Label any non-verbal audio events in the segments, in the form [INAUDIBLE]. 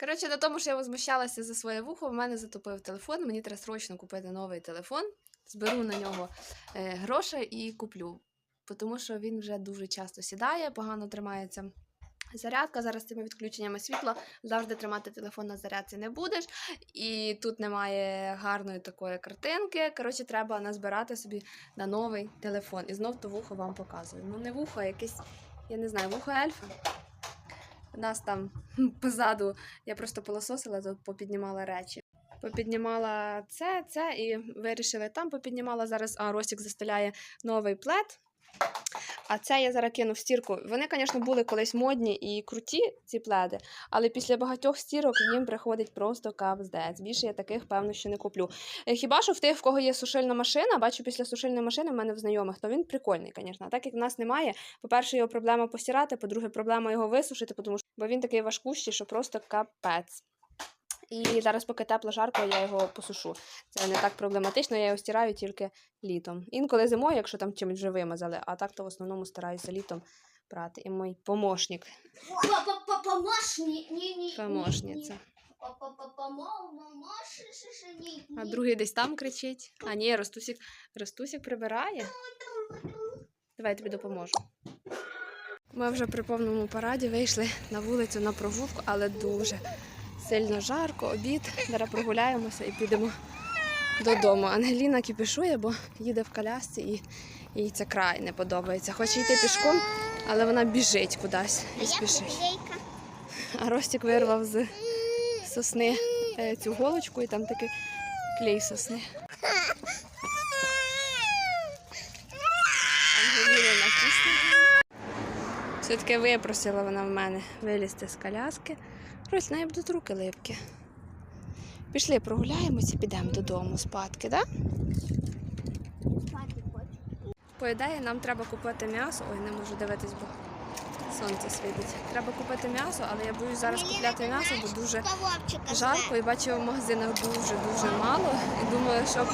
Коротше, на тому, що я возмущалася за своє вухо, в мене затопив телефон. Мені треба срочно купити новий телефон. Зберу на нього е, гроші і куплю. Тому що він вже дуже часто сідає, погано тримається. Зарядка зараз з цими відключеннями світла завжди тримати телефон на зарядці не будеш, і тут немає гарної такої картинки. Коротше, треба назбирати собі на новий телефон. І знов то вухо вам показую. Ну, не вухо, а якесь, я не знаю, вухо ельфа. Нас там [LAUGHS] позаду я просто полососила, то попіднімала речі. Попіднімала це, це і вирішили там попіднімала зараз. А Росік застеляє новий плед. А це я зараз кину в стірку. Вони, звісно, були колись модні і круті, ці пледи, але після багатьох стірок їм приходить просто капздець. Більше я таких, певно, що не куплю. Е, Хіба що в тих, в кого є сушильна машина, бачу після сушильної машини в мене в знайомих, то він прикольний, звісно. Так як в нас немає, по-перше, його проблема постирати, по-друге, проблема його висушити, тому що бо він такий важкущий, що просто капець. І зараз, поки тепло жарко, я його посушу. Це не так проблематично, я його стираю тільки літом. Інколи зимою, якщо там чимось вже вимазали, а так то в основному стараюся літом прати. І мій помощник, помощниця. А другий десь там кричить. А ні, Ростусік, Ростусік прибирає. Давай я тобі допоможу. Ми вже при повному параді вийшли на вулицю на прогулку, але дуже сильно жарко, обід. Зараз прогуляємося і підемо додому. Ангеліна кіпішує, бо їде в колясці і їй це край не подобається. Хоче йти пішком, але вона біжить кудись і спішить. А Ростік вирвав з сосни е, цю голочку і там такий клей сосни. Ангеліна. Все-таки випросила вона в мене вилізти з коляски. Рось, неї будуть руки липкі. Пішли, прогуляємося, підемо додому спадки, так? По ідеї, нам треба купити м'ясо. Ой, не можу дивитись, бо сонце світить. Треба купити м'ясо, але я боюсь зараз купляти м'ясо, бо дуже жарко і бачу в магазинах дуже-дуже мало. І думаю, щоб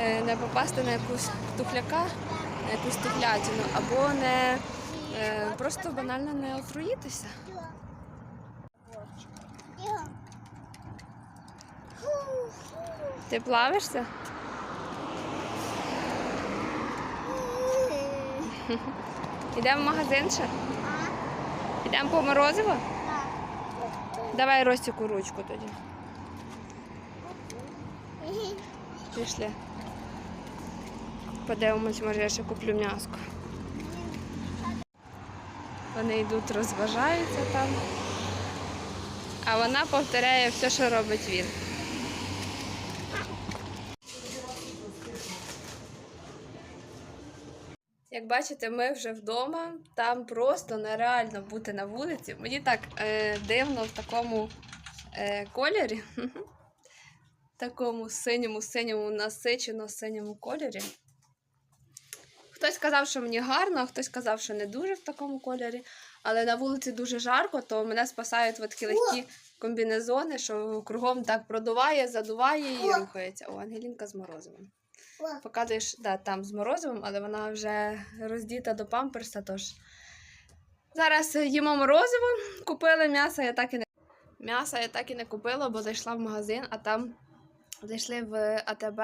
е, не попасти на якусь тухляка, на якусь тухлятину, або не е, просто банально не отруїтися. Ти плавишся? Йдемо в магазин ще? Йдемо по морозиво? Давай Ростіку ручку тоді. Пішли. Подивимось, може я ще куплю м'яско. Вони йдуть, розважаються там. А вона повторяє все, що робить він. Як бачите, ми вже вдома. Там просто нереально бути на вулиці. Мені так е, дивно в такому е, кольорі. [LAUGHS] Такому синьому, синьому, насичено синьому кольорі. Хтось сказав, що мені гарно, а хтось сказав, що не дуже в такому кольорі. Але на вулиці дуже жарко, то мене спасають такі легкі комбінезони, що кругом так продуває, задуває і рухається. О, Ангелінка з морозивом. Показуєш, да, там з морозивом, але вона вже роздіта до памперса, тож. Зараз їмо морозиво, купили м'ясо, я так і не м'ясо я так і не купила, бо зайшла в магазин, а там зайшли в АТБ,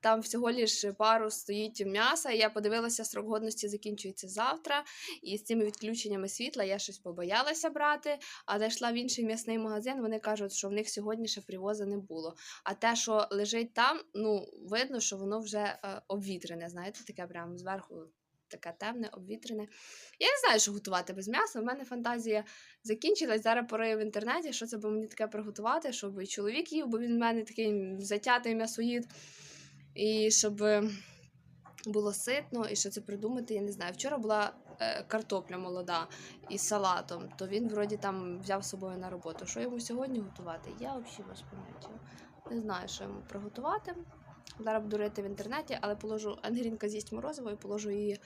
там всього лиш пару стоїть м'яса. Я подивилася, срок годності закінчується завтра. І з цими відключеннями світла я щось побоялася брати. А зайшла в інший м'ясний магазин. Вони кажуть, що в них сьогодні ще привоза не було. А те, що лежить там, ну видно, що воно вже е, обвітрене. Знаєте, таке прямо зверху. Таке темне, обвітрене. Я не знаю, що готувати без м'яса. У мене фантазія закінчилась. Зараз порою в інтернеті, що це би мені таке приготувати, щоб і чоловік їв, бо він в мене такий затятий м'ясоїд. І щоб було ситно, і що це придумати, я не знаю. Вчора була е, картопля молода із салатом, то він вроді там взяв з собою на роботу. Що йому сьогодні готувати? Я взагалі без поняття. Не знаю, що йому приготувати. Зараз буду рити в інтернеті, але положу Ангелінка з'їсть морозиво і положу її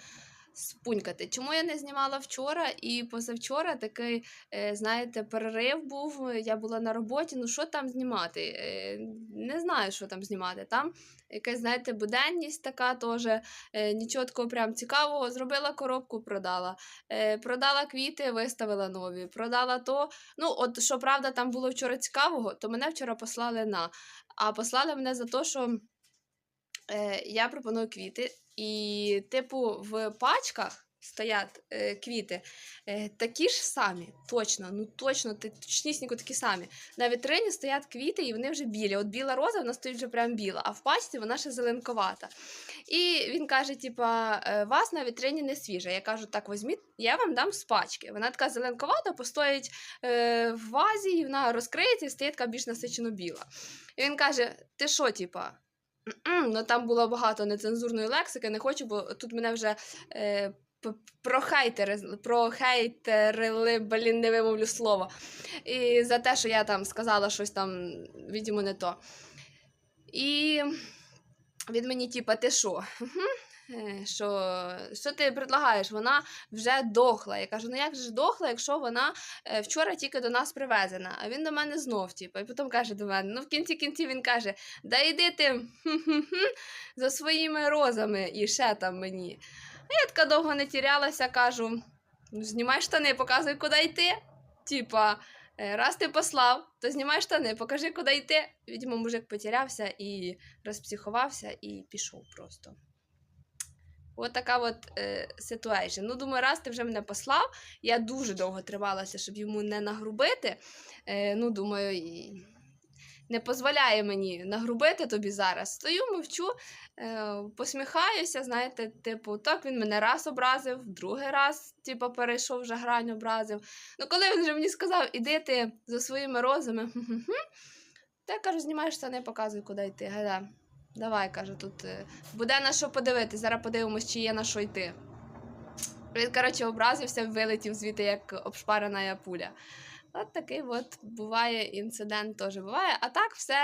спунькати. Чому я не знімала вчора і позавчора такий, е, знаєте, перерив був. Я була на роботі. Ну що там знімати? Е, Не знаю, що там знімати. Там якась, знаєте, буденність така теж. е, Нічого такого прям цікавого. Зробила коробку, продала. Продала квіти, виставила нові. Продала то. Ну, от що правда, там було вчора цікавого, то мене вчора послали на. А послали мене за те, що е, я пропоную квіти, і, типу, в пачках стоять е, квіти е, такі ж самі, точно, ну точно, точнісінько такі самі. На вітрині стоять квіти, і вони вже білі. От біла роза, вона стоїть вже прям біла, а в пачці вона ще зеленковата. І він каже: типа, «Е, вас на вітрині не свіжа. Я кажу, так візьміть, я вам дам з пачки. Вона така зеленковата, постоїть е, в вазі, і вона розкриється і стає така більш насичено біла. І він каже: Ти що, типа? Ну там було багато нецензурної лексики, не хочу, бо тут мене вже е, про хейтери, про хейтерили, блін, не вимовлю слово. І за те, що я там сказала щось там, відомо, не то. І він мені, типа, ти що? Е, Що, що ти предлагаєш? Вона вже дохла. Я кажу, ну як же дохла, якщо вона е, вчора тільки до нас привезена, а він до мене знов, типу, і потім каже до мене. Ну, в кінці кінці він каже: Да йди ти за своїми розами і ще там мені. Я така довго не тірялася, кажу: ну, знімай штани, показуй, куди йти. Типа, е, раз ти послав, то знімай штани, покажи, куди йти. Відьмо, мужик потерявся і розпсихувався і пішов просто. От така от е, ситуація. Ну, думаю, раз ти вже мене послав, я дуже довго трималася, щоб йому не нагрубити. Е, ну, думаю, і не дозволяє мені нагрубити тобі зараз. Стою, мовчу, е, посміхаюся, знаєте, типу, так він мене раз образив, другий раз, типу, перейшов вже грань, образив. Ну, коли він вже мені сказав, іди ти за своїми розами, [LAUGHS] хм-хм-хм, я кажу, знімай штани, показуй, куди йти. Гайда. Давай, кажу, тут е, буде на що подивитись, зараз подивимось, чи є на що йти. Він, коротше, образився, вилетів звідти, як обшпарена пуля. От такий от буває інцидент теж буває. А так, все,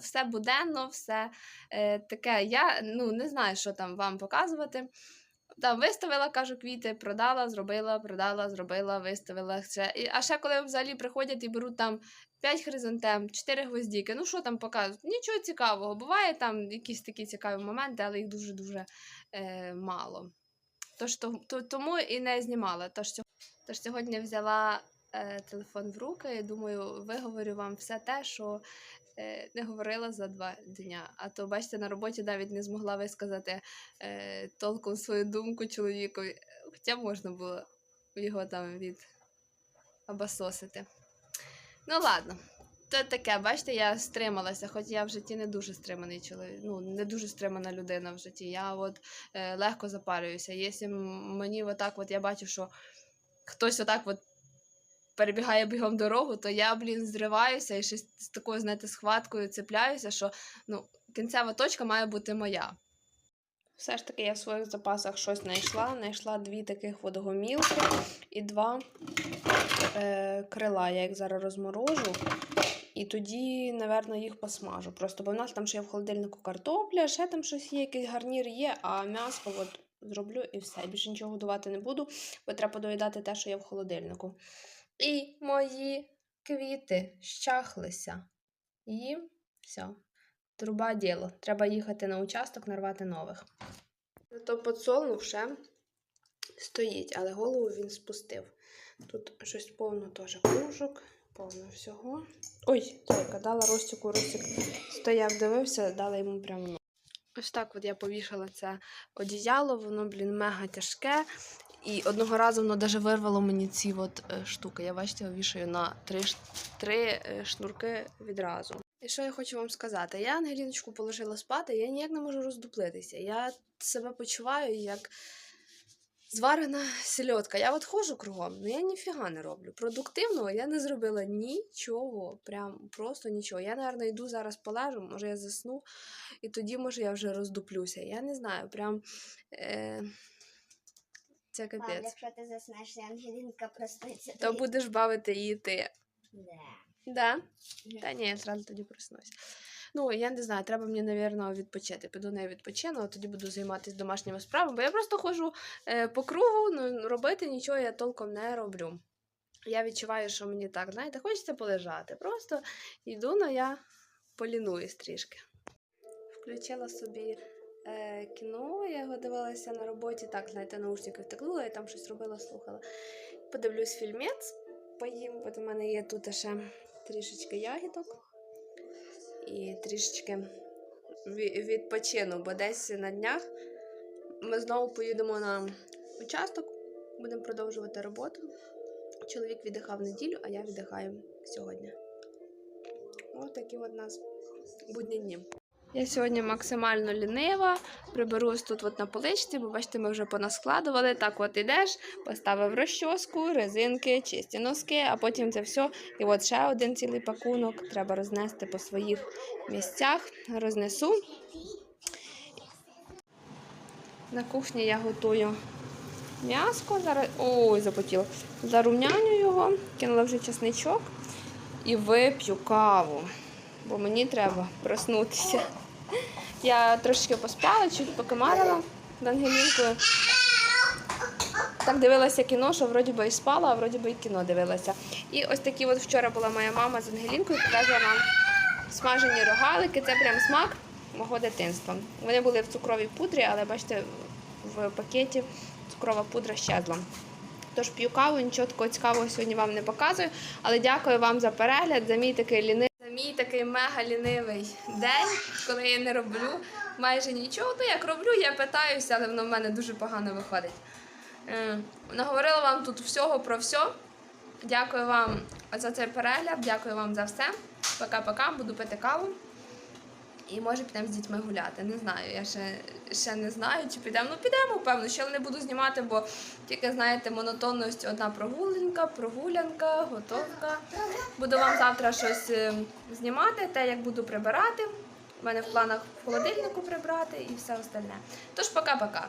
все буденно, все е, таке. Я ну, не знаю, що там вам показувати. Там виставила, кажу, квіти, продала, зробила, продала, зробила, виставила. Ще. І, а ще коли взагалі приходять і беруть там 5 хризантем, 4 гвоздіки, ну що там показують? Нічого цікавого. Буває там якісь такі цікаві моменти, але їх дуже-дуже е, мало. Тож то, то, тому і не знімала. Тож, тож сьогодні взяла е, телефон в руки думаю, виговорю вам все те, що не говорила за два дня. А то, бачите, на роботі навіть не змогла висказати е, толком свою думку чоловікові. Хоча можна було його там від абасосити. Ну, ладно. То таке, бачите, я стрималася, хоч я в житті не дуже стриманий чоловік, ну, не дуже стримана людина в житті. Я от е, легко запалююся. Якщо мені отак, от я бачу, що хтось отак от перебігає бігом дорогу, то я, блін, зриваюся і щось з такою, знаєте, схваткою цепляюся, що ну, кінцева точка має бути моя. Все ж таки я в своїх запасах щось знайшла. Знайшла дві таких водогомілки і два е, крила. Я їх зараз розморожу. І тоді, напевно, їх посмажу. Просто бо в нас там ще є в холодильнику картопля, ще там щось є, якийсь гарнір є, а м'ясо от зроблю і все. Більше нічого годувати не буду, бо треба доїдати те, що є в холодильнику. І мої квіти щахлися. І все. Труба діло. Треба їхати на участок, нарвати нових. То подсолнух ще стоїть, але голову він спустив. Тут щось повно теж кружок, повно всього. Ой, тільки дала Ростику, Ростик стояв, дивився, дала йому прямо. Ось так от я повішала це одіяло, воно, блін, мега тяжке. І одного разу воно навіть вирвало мені ці от е, штуки. Я бачите, вішаю на три, три е, шнурки відразу. І що я хочу вам сказати? Я Ангеліночку положила спати, я ніяк не можу роздуплитися. Я себе почуваю як зварена сільотка. Я от ходжу кругом, але я ніфіга не роблю. Продуктивного я не зробила нічого. Прям просто нічого. Я, напевно, йду зараз полежу, може я засну, і тоді, може, я вже роздуплюся. Я не знаю, прям. Е... Це Мам, капець. якщо ти заснеш, Ангелінка проснеться. То будеш бавити її ти. Да. Да? Та ні, я зразу тоді проснусь. Ну, я не знаю, треба мені, напевно, відпочити. Піду не відпочину, а тоді буду займатися домашніми справами, бо я просто ходжу е, по кругу, ну робити нічого я толком не роблю. Я відчуваю, що мені так, знаєте, хочеться полежати. Просто йду, но я полінуюсь трішки. Включила собі е, кіно, я його дивилася на роботі, так, знаєте, наушники втекнула, я там щось робила, слухала. Подивлюсь фільмець, поїм, бо в мене є тут ще трішечки ягідок і трішечки відпочину, бо десь на днях ми знову поїдемо на участок, будемо продовжувати роботу. Чоловік віддихав неділю, а я віддихаю сьогодні. Ось такі от нас будні дні. Я сьогодні максимально лінива, приберусь тут от на поличці, бо бачите, ми вже понаскладували. Так от ідеш, поставив розчоску, резинки, чисті носки, а потім це все. І от ще один цілий пакунок треба рознести по своїх місцях. Рознесу. На кухні я готую м'яско. Зараз. Ой, запотіло. Зарумняню його, кинула вже чесничок і вип'ю каву, бо мені треба проснутися. Я трошки поспала, чуть покимарила з Ангелінкою. Так дивилася кіно, що вроді би і спала, а вроді би і кіно дивилася. І ось такі от вчора була моя мама з Ангелінкою, показує нам смажені рогалики. Це прям смак мого дитинства. Вони були в цукровій пудрі, але бачите, в пакеті цукрова пудра щезла. Тож п'ю каву, нічого такого цікавого сьогодні вам не показую. Але дякую вам за перегляд, за мій такий лінивий, за мій такий мега лінивий день, коли я не роблю майже нічого. Ну як роблю, я питаюся, але воно в мене дуже погано виходить. Е, Наговорила вам тут всього про все. Дякую вам за цей перегляд, дякую вам за все. Пока-пока, буду пити каву. І може підемо з дітьми гуляти. Не знаю, я ще, ще не знаю, чи підемо. Ну підемо, певно, ще не буду знімати, бо тільки, знаєте, монотонність одна прогулянка, прогулянка, готовка. Буду вам завтра щось е, знімати, те, як буду прибирати. У мене в планах в холодильнику прибрати і все остальне. Тож пока-пока.